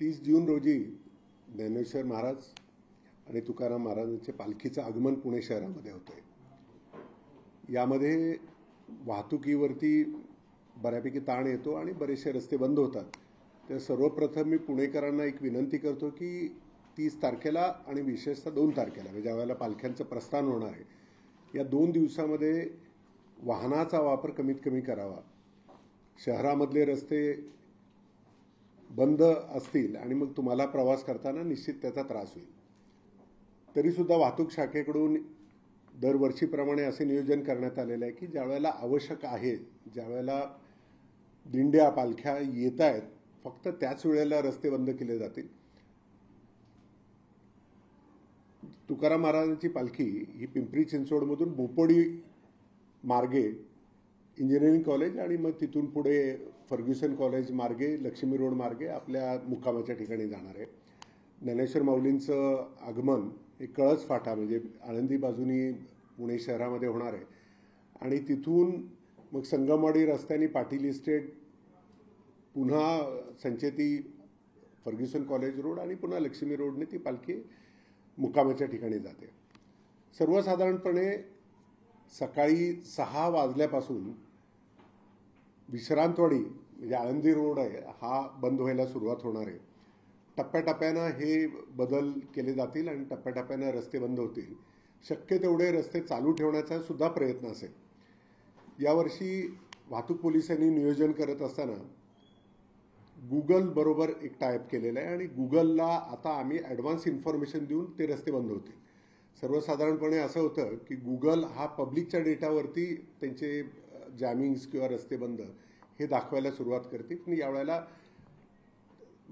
तीस जून रोजी ज्ञानेश्वर महाराज आणि तुकाराम महाराजांचे पालखीचं आगमन पुणे शहरामध्ये होतं आहे यामध्ये वाहतुकीवरती बऱ्यापैकी ताण येतो आणि बरेचसे रस्ते बंद होतात. तर सर्वप्रथम मी पुणेकरांना एक विनंती करतो की तीस तारखेला आणि विशेषतः दोन तारखेला म्हणजे ज्यावेळेला पालख्यांचं प्रस्थान होणार आहे या दोन दिवसामध्ये वाहनाचा वापर कमीत कमी करावा. शहरामधले रस्ते बंद असतील आणि मग तुम्हाला प्रवास करताना निश्चित त्याचा त्रास होईल. तरीसुद्धा वाहतूक शाखेकडून दरवर्षीप्रमाणे असे नियोजन करण्यात आलेलं आहे की ज्यावेळेला आवश्यक आहे ज्यावेळेला दिंड्या पालख्या येत आहेत फक्त त्याच वेळेला रस्ते बंद केले जातील. तुकाराम महाराजांची पालखी ही पिंपरी चिंचवडमधून बोपोडी मार्गे इंजिनिअरिंग कॉलेज आणि मग तिथून पुढे फर्ग्युसन कॉलेज मार्गे लक्ष्मी रोड मार्गे आपल्या मुक्कामाच्या ठिकाणी जाणार आहे. ज्ञानेश्वर माऊलींचं आगमन हे कळस फाटा म्हणजे आळंदी बाजूनी पुणे शहरामध्ये होणार आहे. आणि तिथून मग संगमवाडी रस्त्याने पाटील इस्टेट पुन्हा संचेती फर्ग्युसन कॉलेज रोड आणि पुन्हा लक्ष्मी रोडने ती पालखी मुक्कामाच्या ठिकाणी जाते. सर्वसाधारणपणे सकाळी सहा वाजल्यापासून विश्रांतवाडी म्हणजे आळंदी रोड आहे हा बंद व्हायला सुरुवात होणार आहे. टप्प्याटप्प्यानं हे बदल केले जातील आणि टप्प्याटप्प्यानं रस्ते बंद होतील. शक्य तेवढे रस्ते चालू ठेवण्याचा सुद्धा प्रयत्न असेल. यावर्षी वाहतूक पोलिसांनी नियोजन करत असताना गुगल बरोबर एक टायप केलेलं आहे आणि गुगलला आता आम्ही ॲडव्हान्स इन्फॉर्मेशन देऊन ते रस्ते बंद होतील. सर्वसाधारणपणे असं होतं की गुगल हा पब्लिकच्या डेटावरती त्यांचे जॅमिंग्स किंवा रस्ते बंद हे दाखवायला सुरुवात करते. पण यावेळेला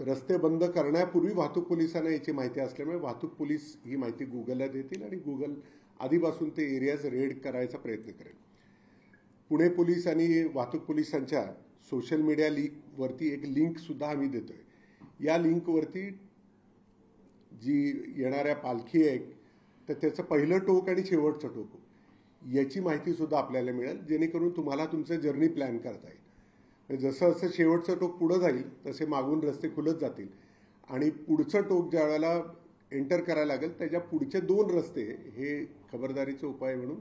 रस्ते बंद करण्यापूर्वी वाहतूक पोलिसांना याची माहिती असल्यामुळे वाहतूक पोलीस ही माहिती गुगलला देतील आणि गुगल आधीपासून ते एरियाज रेड करायचा प्रयत्न करेल. पुणे पोलीस आणि वाहतूक पोलिसांच्या सोशल मीडिया लिंकवरती एक लिंकसुद्धा आम्ही देतोय. या लिंकवरती जी येणाऱ्या पालखी आहे तर त्याचं पहिलं टोक आणि शेवटचं टोक. याची माहितीसुद्धा आपल्याला मिळेल. जेणेकरून तुम्हाला तुमचं जर्नी प्लॅन करता येईल. म्हणजे जसं जसं शेवटचं टोक पुढं जाईल तसे मागून रस्ते खुलत जातील. आणि पुढचं टोक ज्या वेळेला एंटर करायला लागेल त्याच्या पुढचे दोन रस्ते हे खबरदारीचे उपाय म्हणून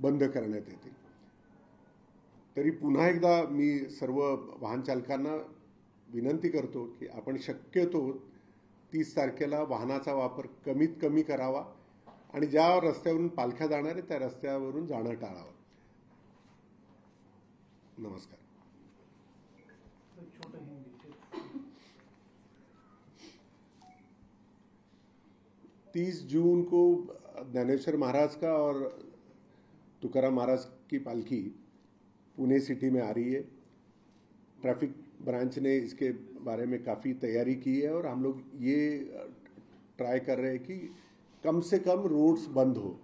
बंद करण्यात येतील. तरी पुन्हा एकदा मी सर्व वाहन चालकांना विनंती करतो की आपण शक्यतो तीस तारखेला वाहनाचा वापर कमीत कमी करावा. आणि ज्या रस्त्यावरून पालख्या जाणार आहे त्या रस्त्यावरून जाणं टाळावं. नमस्कार. तीस जून को ज्ञानेश्वर महाराज का और तुकाराम महाराज की पालखी पुणे सिटी में आ रही है। ट्रैफ़िक ब्रांच ने इसके बारे में काफ़ी तैयारी की है और हम लोग ये ट्राई कर रहे हैं कि कम से कम रोड्स बंद हो।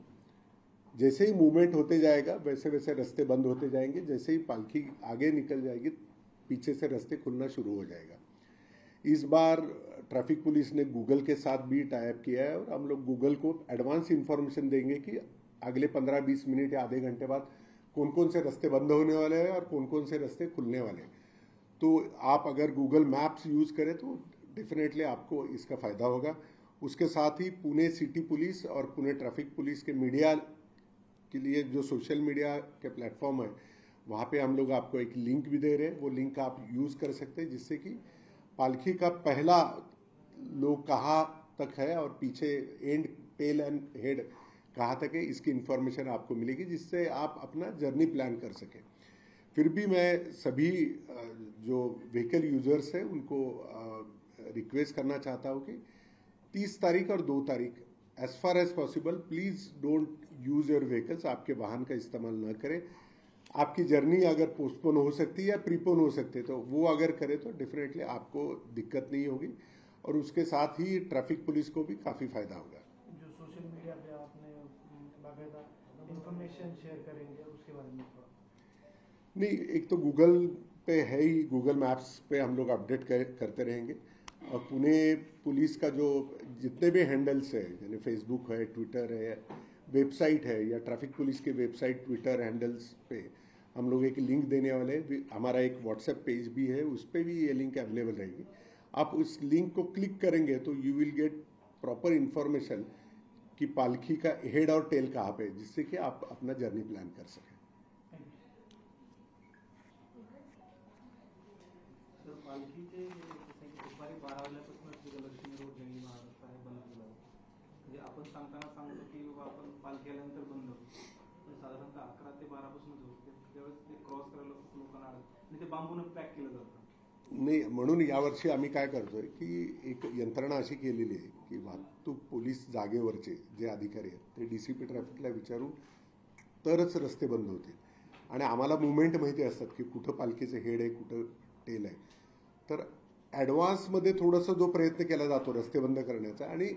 जैसे ही मूवमेंट होते जाएगा, वैसे वैसे रास्ते बंद होते जाएँगे। जैसे ही पालकी आगे निकल जाएगी, पीछे से रास्ते खुलना शुरू हो जाएगा। इस बार ट्रैफ़िक पुलिस ने गूगल के साथ भी टाइप किया है और हम लोग गूगल को एडवांस इन्फॉर्मेशन देंगे कि अगले पंद्रह बीस मिनट या आधे घंटे बाद कौन कौन से रास्ते बंद होने वाले हैं और कौन कौन से रास्ते खुलने वाले हैं। तो आप अगर गूगल मैप्स यूज़ करें तो डेफिनेटली आपको इसका फ़ायदा होगा। उसके साथ ही पुणे सिटी पुलिस और पुणे ट्रैफ़िक पुलिस के मीडिया के लिए जो सोशल मीडिया के प्लेटफॉर्म है, वहाँ पे हम लोग आपको एक लिंक भी दे रहे हैं। वो लिंक आप यूज़ कर सकते हैं, जिससे कि पालखी का पहला लोग कहाँ तक है और पीछे एंड टेल एंड हेड कहाँ तक है, इसकी इन्फॉर्मेशन आपको मिलेगी, जिससे आप अपना जर्नी प्लान कर सकें। फिर भी मैं सभी जो व्हीकल यूज़र्स हैं, उनको रिक्वेस्ट करना चाहता हूँ कि तीस तारीख और दो तारीख। As far as possible please don't use your vehicles आपके वाहन का इस्तेमाल न करें। आपकी जर्नी अगर पोस्टपोन हो सकती है या प्रीपोन हो सकती है तो वो अगर करे तो डेफिनेटली आपको दिक्कत नहीं होगी। और उसके साथ ही ट्रैफ़िक पुलिस को भी काफ़ी फ़ायदा होगा। जो सोशल मीडिया पे आपने बाकायदा इंफॉर्मेशन शेयर करेंगे उसके बारे में नहीं एक तो गूगल पे है ही गूगल मैप्स पे हम लोग अपडेट कर, करते रहेंगे। और पुणे पुलिस का जो जितने भी हैंडल्स है, यानी फेसबुक है ट्विटर है वेबसाइट है, या ट्रैफ़िक पुलिस के वेबसाइट ट्विटर हैंडल्स पे हम लोग एक लिंक देने वाले हमारा एक व्हाट्सएप पेज भी है, उस पर भी ये लिंक अवेलेबल रहेगी। आप उस लिंक को क्लिक करेंगे तो you will get proper information कि पालखी का हेड और टेल कहाँ पे जिससे कि आप अपना जर्नी प्लान कर सकें। दुपारी बारा रोड जंगली महाराष्ट्र आहे बंद केला म्हणजे आपण सांगताना सांगतो की बाबा आपण पालखी आल्यानंतर बंद पण साधारणतः अकरा ते बारापासून होते. त्यावेळेस ते क्रॉस करायला खूप लोकांना आणि ते बांबून पॅक केलं जातं. नाही म्हणून यावर्षी आम्ही काय करतोय की एक यंत्रणा अशी केलेली आहे की वाहतूक पोलीस जागेवरचे जे अधिकारी आहेत ते डी सी पी ट्रॅफिकला विचारून तरच रस्ते बंद होतील. आणि आम्हाला मुवमेंट माहिती असतात की कुठं पालखीचं हेड आहे कुठं टेल आहे. तर ॲडव्हान्समध्ये थोडंसं जो प्रयत्न केला जातो रस्ते बंद करण्याचा आणि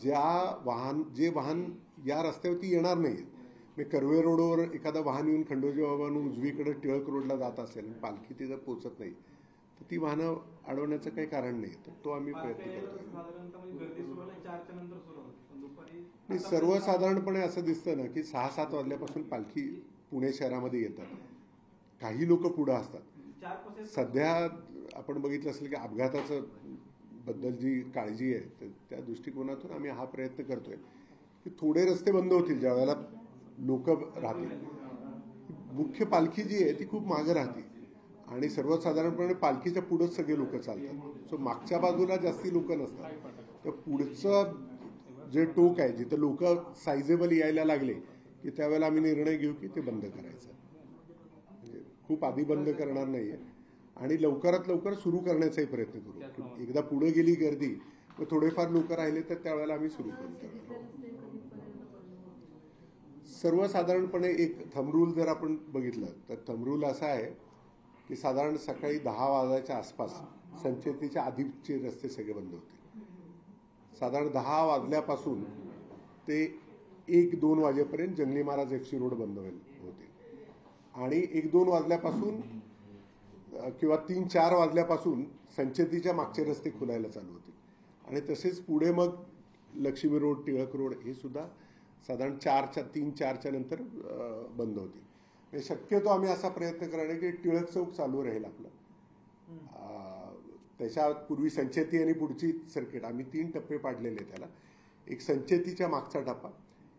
ज्या वाहन जे वाहन या रस्त्यावरती येणार नाहीत म्हणजे कर्वे रोडवर एखादं वाहन येऊन खंडोजी बाबांना उजवीकडे टिळक रोडला जात असेल आणि पालखी तिथं पोचत नाही तर ती वाहनं अडवण्याचं काही कारण नाही. तर तो आम्ही प्रयत्न दुपारी नाही सर्वसाधारणपणे असं दिसतं ना की सहा सात वाजल्यापासून पालखी पुणे शहरामध्ये येतात. काही लोक पुढं असतात. सध्या आपण बघितलं असेल की अपघाताचं बद्दल जी काळजी आहे तर त्या दृष्टिकोनातून आम्ही हा प्रयत्न करतोय. की थोडे रस्ते बंद होतील ज्या वेळेला लोक राहतील. मुख्य पालखी जी आहे ती खूप मागं राहते. आणि सर्वसाधारणपणे पालखीच्या पुढंच सगळे लोक चालतात. सो मागच्या बाजूला जास्ती लोक नसतात. तर पुढचं जे टोक आहे जिथं लोक सायझेबल यायला लागले की त्यावेळेला आम्ही निर्णय घेऊ की ते बंद करायचं. म्हणजे खूप आधी बंद करणार नाहीये. आणि लवकरात लवकर सुरू करण्याचाही प्रयत्न करू. एकदा पुढे गेली गर्दी मग थोडेफार लोक राहिले तर त्यावेळेला आम्ही सुरू करू. त्यावेळेला सर्वसाधारणपणे एक थमरूल जर आपण बघितलं तर थमरूल असा आहे की साधारण सकाळी दहा वाजायच्या आसपास संचेतीच्या आधीचे रस्ते सगळे बंद होते. साधारण दहा वाजल्यापासून ते एक दोन वाजेपर्यंत जंगली महाराज एफ सी रोड बंद होईल होते. आणि एक दोन वाजल्यापासून किंवा तीन चार वाजल्यापासून संचेतीच्या मागचे रस्ते खुलायला चालू होते. आणि तसेच पुढे मग लक्ष्मी रोड टिळक रोड हे सुद्धा साधारण चारच्या तीन चारच्या नंतर बंद होते. म्हणजे शक्यतो आम्ही असा प्रयत्न करणार की टिळक चौक चालू राहील आपलं. त्याच्या पूर्वी संचेती आणि पुढची सर्किट आम्ही तीन टप्पे पाडलेले आहेत त्याला. एक संचेतीच्या मागचा टप्पा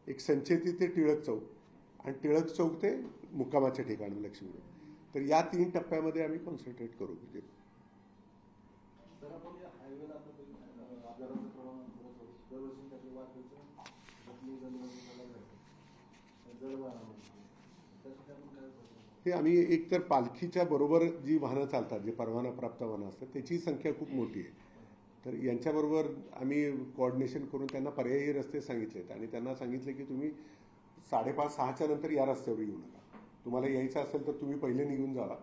एक संचेती ते टिळक चौक. आणि टिळक चौक ते मुक्कामाच्या ठिकाणी लक्ष्मी रोड. तर या तीन टप्प्यामध्ये आम्ही कॉन्सन्ट्रेट करू. म्हणजे हे आम्ही एकतर पालखीच्या बरोबर जी वाहनं चालतात जे परवाना प्राप्त वाहनं असतात त्याची संख्या खूप मोठी आहे. तर यांच्याबरोबर आम्ही कोऑर्डिनेशन करून त्यांना पर्यायी रस्ते सांगितलेत. आणि त्यांना सांगितले की तुम्ही साडेपाच सहाच्या नंतर या रस्त्यावर येऊ नका. तुम्हाला यायचं असेल तर तुम्ही पहिले निघून जावा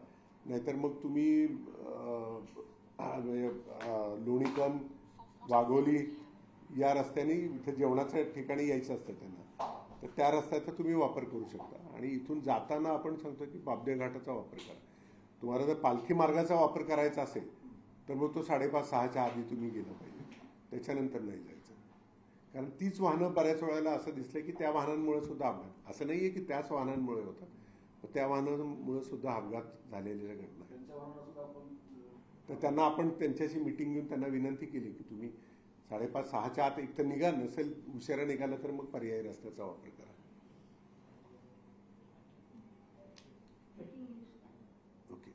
नाहीतर मग तुम्ही म्हणजे, लोणीकन वाघोली या रस्त्याने इथे जेवणाच्या ठिकाणी यायचं असतं त्यांना. तर त्या रस्त्याचा तुम्ही वापर करू शकता. आणि इथून जाताना आपण सांगतो की बाबदे घाटाचा वापर करा. तुम्हाला जर पालखी मार्गाचा वापर करायचा असेल तर मग तो साडेपाच सहाच्या आधी तुम्ही गेलं पाहिजे. त्याच्यानंतर नाही जायचं. कारण तीच वाहनं बऱ्याच वेळेला असं दिसलं की त्या वाहनांमुळे सुद्धा अपघात. असं नाही आहे की त्याच वाहनांमुळे होतं त्या वाहनांमुळे सुद्धा अपघात झालेल्या घटना आहेत. तर त्यांना आपण त्यांच्याशी मिटिंग घेऊन त्यांना विनंती केली की तुम्ही साडेपाच सहाच्या आत एक तर निघा नसेल उशिरा निघाला तर मग पर्यायी रस्त्याचा वापर करा ओके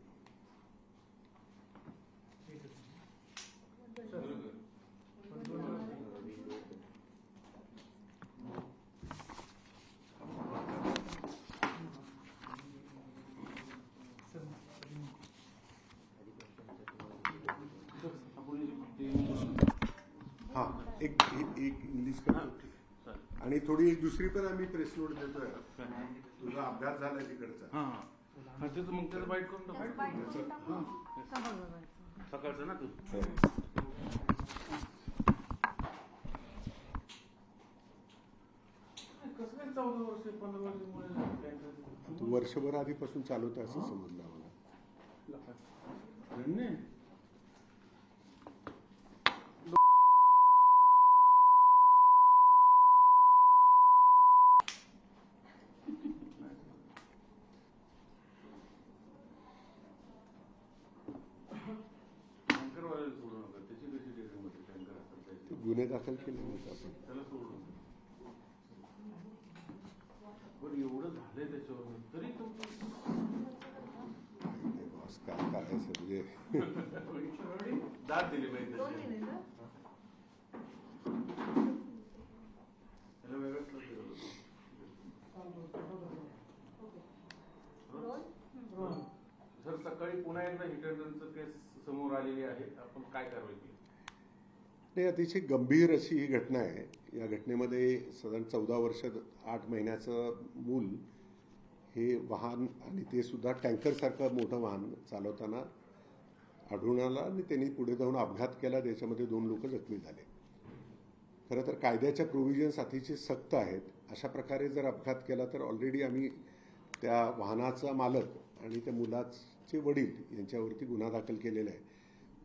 हा एक एक इंग्लिश करतो आणि थोडी एक दुसरी पण आम्ही प्रेस नोट देतोय. तुझा अभ्यास झालाय तिकडचा. तेच मग त्याचं बाईट करून सकाळचं ना तू? वर्षभर आधीपासून चालवत आहे असं समजलं आम्हाला. गुन्हे दाखल केले होते आपण. झालंय त्याच्यावर तरी तुमची नाही बॉस, काय करायचं दाद दिली पाहिजे दोन त्याची. दिले ना? त्याला वेगळंच लक्ष दिलं. रोल सर सकाळी पुन्हा एकदा हिट अँड रनचं केस समोर आलेली आहे. आपण काय कारवाई केली? नाही अतिशय गंभीर अशी ही घटना आहे. या घटनेमध्ये साधारण चौदा वर्ष आठ महिन्याचं मूल हे वाहन आणि ते सुद्धा टँकरसारखं मोठं वाहन चालवताना आढळून आला आणि त्यांनी पुढे जाऊन अपघात केला. त्याच्यामध्ये दोन लोक जखमी झाले. खरं तर कायद्याच्या प्रोव्हिजन्स अतिशय सक्त आहेत. अशा प्रकारे जर अपघात केला तर ऑलरेडी आम्ही त्या वाहनाचा मालक आणि त्या मुलाचे वडील यांच्यावरती गुन्हा दाखल केलेला आहे.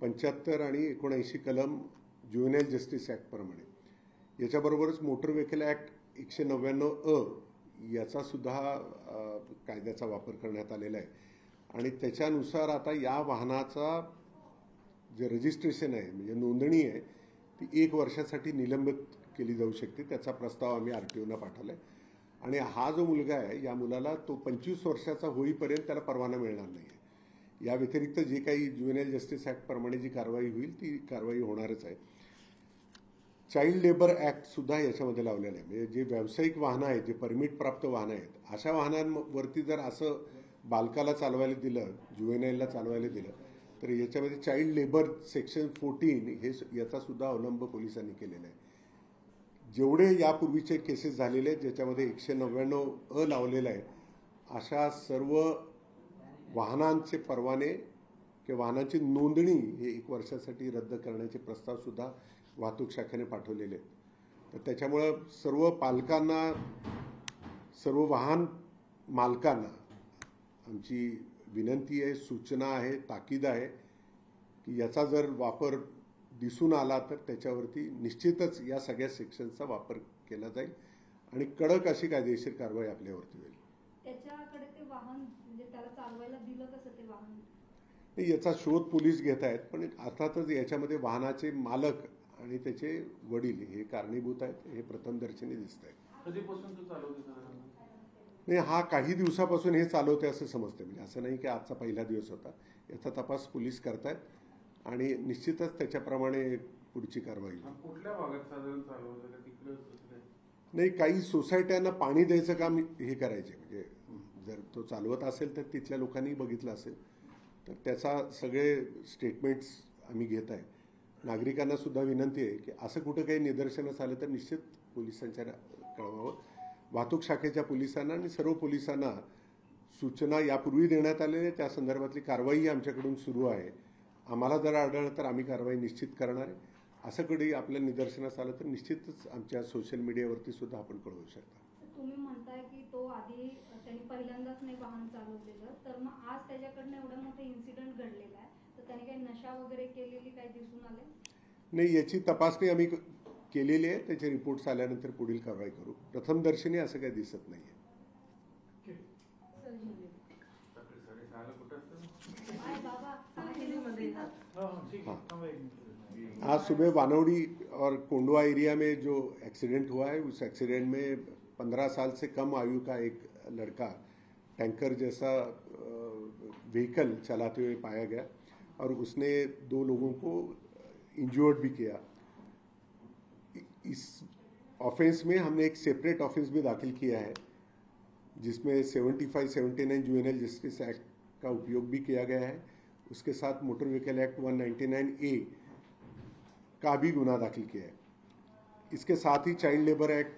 पंच्याहत्तर आणि एकोणऐंशी कलम ज्युएनएल जस्टिस ॲक्टप्रमाणे याच्याबरोबरच मोटर व्हेकल ॲक्ट एकशे नव्याण्णव अ याचा सुद्धा कायद्याचा वापर करण्यात आलेला आहे. आणि त्याच्यानुसार आता या वाहनाचा जे रजिस्ट्रेशन आहे म्हणजे नोंदणी आहे ती एक वर्षासाठी निलंबित केली जाऊ शकते. त्याचा प्रस्ताव आम्ही आर टी ओना पाठवला आहे आणि हा जो मुलगा आहे या मुलाला तो पंचवीस वर्षाचा होईपर्यंत त्याला परवाना मिळणार नाही आहे या व्यतिरिक्त जे काही ज्युएनएल जस्टिस ॲक्टप्रमाणे जी कारवाई होईल ती कारवाई होणारच आहे. चाइल्ड लेबर ॲक्टसुद्धा याच्यामध्ये लावलेलं आहे. म्हणजे जे व्यावसायिक वाहनं आहेत जे परमिट प्राप्त वाहनं आहेत अशा वाहनांवरती जर असं बालकाला चालवायला दिलं ज्युएनएलला चालवायला दिलं तर याच्यामध्ये चाइल्ड लेबर सेक्शन फोर्टीन हे याचा सुद्धा अवलंब पोलिसांनी केलेला आहे. जेवढे यापूर्वीचे केसेस झालेले आहेत ज्याच्यामध्ये एकशे नव्याण्णव अ लावलेला आहे अशा सर्व वाहनांचे परवाने किंवा वाहनांची नोंदणी हे एक वर्षासाठी रद्द करण्याचे प्रस्ताव सुद्धा वाहतूक शाखेने पाठवलेले आहेत. तर त्याच्यामुळं सर्व पालकांना सर्व वाहन मालकांना आमची विनंती आहे सूचना आहे ताकीद आहे की याचा जर वापर दिसून आला तर त्याच्यावरती निश्चितच या सगळ्या सेक्शनचा वापर केला जाईल आणि कडक अशी कायदेशीर कारवाई आपल्यावरती होईल. म्हणजे याचा शोध पोलीस घेत आहेत पण अर्थातच याच्यामध्ये वाहनाचे मालक आणि त्याचे वडील हे कारणीभूत आहेत हे प्रथमदर्शनी दिसत आहे कधीपासून तू चालवते साधारण नाही हा काही दिवसापासून हे चालवते असं समजते म्हणजे असं नाही की आजचा पहिला दिवस होता. याचा तपास पोलीस करतायत आणि निश्चितच त्याच्याप्रमाणे पुढची कारवाई कुठल्या भागात साधारण नाही काही सोसायट्यांना पाणी द्यायचं काम हे करायचे. म्हणजे जर तो चालवत असेल तर तिथल्या लोकांनी बघितलं असेल तर त्याचा सगळे स्टेटमेंट्स आम्ही घेत आहे. नागरिकांना सुद्धा विनंती आहे की असं कुठं काही निदर्शनास आलं तर निश्चित पोलिसांच्या कळवावं. वाहतूक शाखेच्या पोलिसांना आणि सर्व पोलिसांना सूचना यापूर्वी देण्यात आलेल्या त्या संदर्भातली कारवाईही आमच्याकडून सुरू आहे. आम्हाला जर आढळलं तर आम्ही कारवाई निश्चित करणार आहे. असं कधी आपल्या निदर्शनास आलं तर निश्चितच आमच्या सोशल मीडियावरती सुद्धा आपण कळवू शकता. तुम्ही म्हणताय की तो आधी त्यांनी पहिल्यांदाच नाही वाहन चालवलेलं. तर मग आज त्याच्याकडनं एवढं मोठं इन्सिडेंट घडलेला आहे. त्याने काही नशा वगैरे केलेली काही दिसून आले नाही कारवाई करू. प्रथमदर्शनी असं काही दिसत नाही मिनट आज सुबह वानौड़ी और कोंडवा एरिया में जो एक्सीडेंट हुआ है, उस एक्सीडेंट में पंद्रह साल से कम आयु का एक लड़का टैंकर जैसा व्हीकल चलाते हुए पाया गया। और उसने दो लोगों को इंजर्ड भी किया। इस ऑफेंस में हमने एक सेपरेट ऑफेंस भी दाखिल किया है, जिसमें 75 79 जुएनएल जस्टिस एक्ट का उपयोग भी किया गया है। उसके साथ मोटर व्हीकल एक्ट 199 ए का भी गुना दाखिल किया है। इसके साथ ही चाइल्ड लेबर एक्ट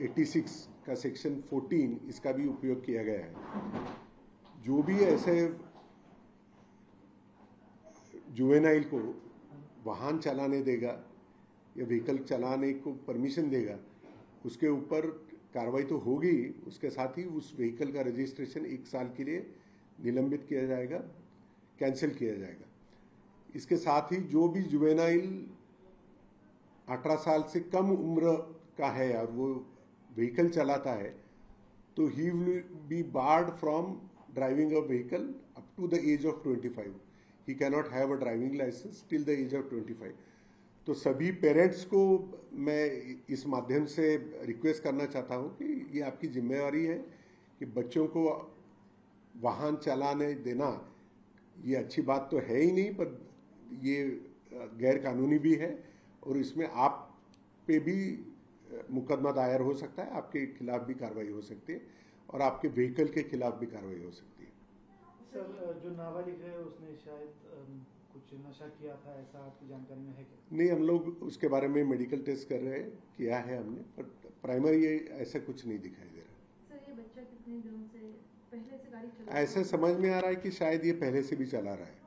86 का सेक्शन 14 इसका भी उपयोग किया गया है। जो भी ऐसे जुवेनाइल को वाहन चलाने देगा या व्हीकल चलाने को परमिशन देगा, उसके ऊपर कार्रवाई तो होगी, उसके साथ ही उस व्हीकल का रजिस्ट्रेशन एक साल के लिए निलंबित किया जाएगा, कैंसिल किया जाएगा। इसके साथ ही जो भी जुवेनाइल 18 साल से कम उम्र का है और वो व्हीकल चलाता है तो he will be barred from driving a vehicle up to the age of 25 he cannot have a driving licence till the age of 25 तो सभी पेरेंट्स को मैं इस माध्यम से रिक्वेस्ट करना चाहता हूँ कि ये आपकी जिम्मेवारी है कि बच्चों को वाहन चलाने देना। ये अच्छी बात तो है ही नहीं, पर ये गैर कानूनी भी है और इसमें आप पे भी मुकदमा दायर हो सकता है, आपके खिलाफ भी कार्रवाई हो सकती है और आपके व्हीकल के खिलाफ भी कार्रवाई हो सकती है। सर जो नाबालिग है उसने शायद कुछ नशा किया था ऐसा आपकी जानकारी में है क्या? नहीं हम लोग उसके बारे में मेडिकल टेस्ट कर रहे हैं किया है हमने पर प्राइमरी ये ऐसा कुछ नहीं दिखाई दे रहा। सर ये बच्चा कितने दिनों से पहले से गाड़ी चला ऐसा समझ में आ रहा है कि शायद ये पहले से भी चला रहा है।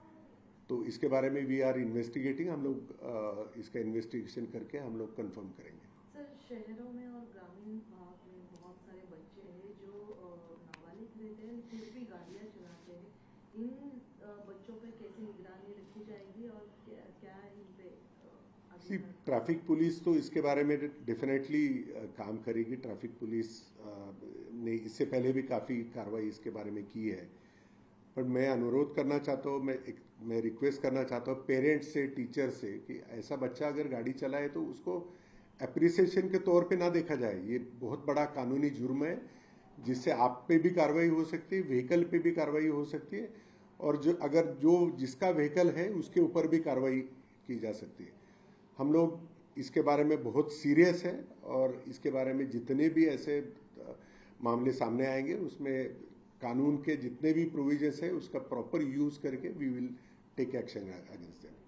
तो इसके बारे में वी आर इन्वेस्टिगेटिंग हम लोग इसका इन्वेस्टिगेशन करके हम लोग कंफर्म करेंगे। सर शहरों में और ग्रामीण भाग में बहुत सारे बच्चे हैं जो नाबालिग रहते हैं फिर भी गाड़ियाँ चलाते हैं। इन बच्चों पे कैसे निगरानी रखी जाएगी और क्या क्या इन पे सी ट्रैफ़िक पुलिस तो इसके बारे में डेफिनेटली काम करेगी। ट्रैफ़िक पुलिस ने इससे पहले भी काफ़ी कार्रवाई इसके बारे में की है। पर मैं अनुरोध करना चाहता हूँ मैं एक मैं रिक्वेस्ट करना चाहता हूँ पेरेंट्स से टीचर से कि ऐसा बच्चा अगर गाड़ी चलाए तो उसको अप्रिसिएशन के तौर पे ना देखा जाए, ये बहुत बड़ा कानूनी जुर्म है, जिससे आप पे भी कार्रवाई हो सकती है व्हीकल पे भी कार्रवाई हो सकती है, और जो, अगर जो जिसका व्हीकल है, उसके ऊपर भी कार्रवाई की जा सकती है। हम लोग इसके बारे में बहुत सीरियस है, और इसके बारे में जितने भी ऐसे मामले सामने आएँगे, उसमें कानून के जितने भी प्रोविजंस है, उसका प्रॉपर यूज़ करके we will take action against them